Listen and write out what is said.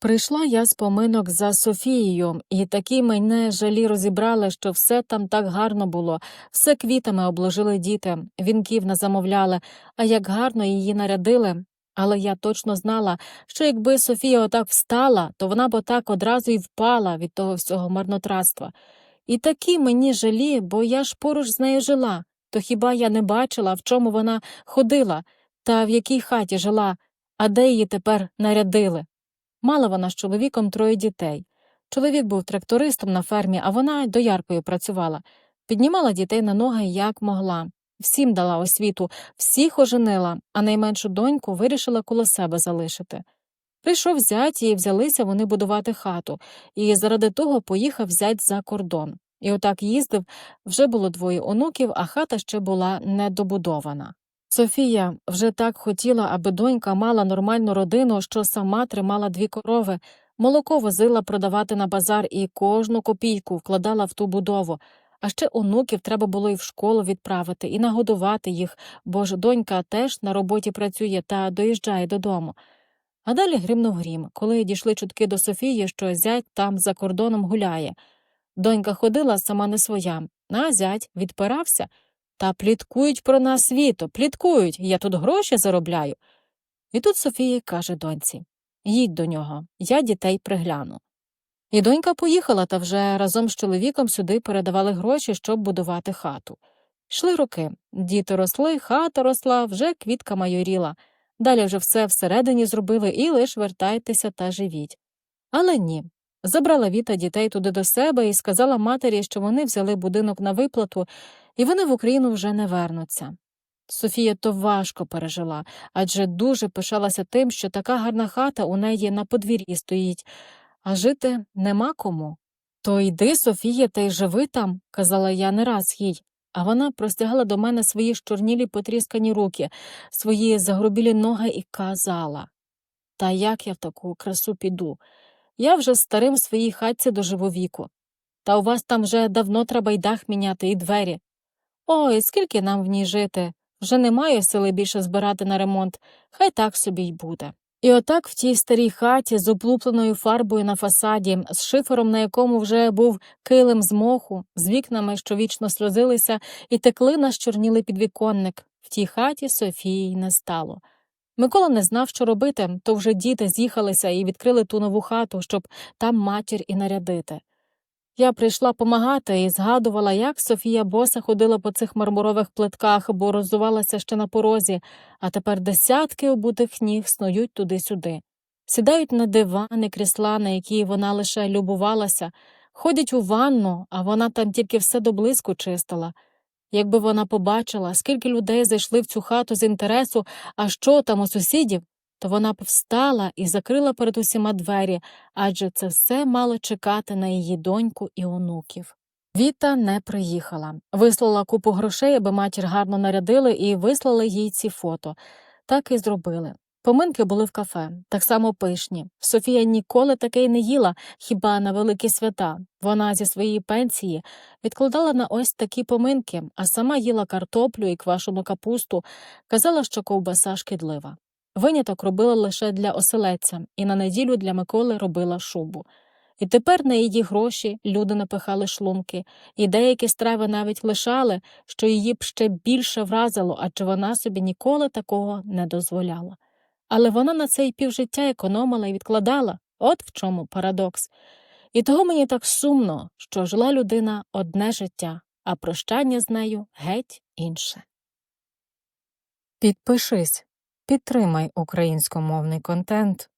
Прийшла я з поминок за Софією, і такі мене жалі розібрали, що все там так гарно було, все квітами обложили діти, вінків не замовляли, а як гарно її нарядили. Але я точно знала, що якби Софія отак встала, то вона б отак одразу й впала від того всього марнотратства. І такі мені жалі, бо я ж поруч з нею жила, то хіба я не бачила, в чому вона ходила, та в якій хаті жила, а де її тепер нарядили. Мала вона з чоловіком троє дітей. Чоловік був трактористом на фермі, а вона дояркою працювала. Піднімала дітей на ноги як могла. Всім дала освіту, всіх оженила, а найменшу доньку вирішила коло себе залишити. Прийшов зять і взялися вони будувати хату, і заради того поїхав зять за кордон. І отак їздив, вже було двоє онуків, а хата ще була недобудована. Софія вже так хотіла, аби донька мала нормальну родину, що сама тримала дві корови, молоко возила продавати на базар і кожну копійку вкладала в ту будову. А ще онуків треба було і в школу відправити, і нагодувати їх, бо ж донька теж на роботі працює та доїжджає додому. А далі гримнув грім, коли дійшли чутки до Софії, що зять там за кордоном гуляє. Донька ходила сама не своя, а зять відпирався. Та пліткують про нас світо, пліткують, я тут гроші заробляю. І тут Софія каже доньці їдь до нього, я дітей пригляну. І донька поїхала та вже разом з чоловіком сюди передавали гроші, щоб будувати хату. Йшли роки, діти росли, хата росла, вже квітка майоріла. Далі вже все всередині зробили і лиш вертайтеся та живіть. Але ні. Забрала Віта дітей туди до себе і сказала матері, що вони взяли будинок на виплату, і вони в Україну вже не вернуться. Софія то важко пережила, адже дуже пишалася тим, що така гарна хата у неї на подвір'ї стоїть, а жити нема кому. То йди, Софія, та й живи там, казала я не раз їй, а вона простягала до мене свої щорнілі потріскані руки, свої загрубілі ноги і казала Та як я в таку красу піду? Я вже старим в своїй хатці доживу віку. Та у вас там вже давно треба й дах міняти, і двері. Ой, скільки нам в ній жити? Вже немає сили більше збирати на ремонт, хай так собі й буде. І отак в тій старій хаті з облупленою фарбою на фасаді, з шифером, на якому вже був килим з моху, з вікнами, що вічно сльозилися, і текли на щорнілий підвіконник. В тій хаті Софії не стало. Микола не знав, що робити, то вже діти з'їхалися і відкрили ту нову хату, щоб там матір і нарядити. Я прийшла помагати і згадувала, як Софія боса ходила по цих мармурових плитках, бо роззувалася ще на порозі, а тепер десятки обутих ніг снують туди-сюди. Сідають на дивани, крісла, на які вона лише любувалася, ходять у ванну, а вона там тільки все до блиску чистила. Якби вона побачила, скільки людей зайшли в цю хату з інтересу, а що там у сусідів, то вона б встала і закрила перед усіма двері, адже це все мало чекати на її доньку і онуків. Віта не приїхала, вислала купу грошей, аби матір гарно нарядили, і вислали їй ці фото. Так і зробили. Поминки були в кафе, так само пишні. Софія ніколи таке й не їла, хіба на великі свята. Вона зі своєї пенсії відкладала на ось такі поминки, а сама їла картоплю і квашену капусту, казала, що ковбаса шкідлива. Виняток робила лише для оселедця, і на неділю для Миколи робила шубу. І тепер на її гроші люди напихали шлунки, і деякі страви навіть лишали, що її б ще більше вразило, адже вона собі ніколи такого не дозволяла. Але вона на цей півжиття економила і відкладала, от в чому парадокс. І того мені так сумно, що жила людина одне життя, а прощання з нею геть інше. Підпишись, підтримай українськомовний контент.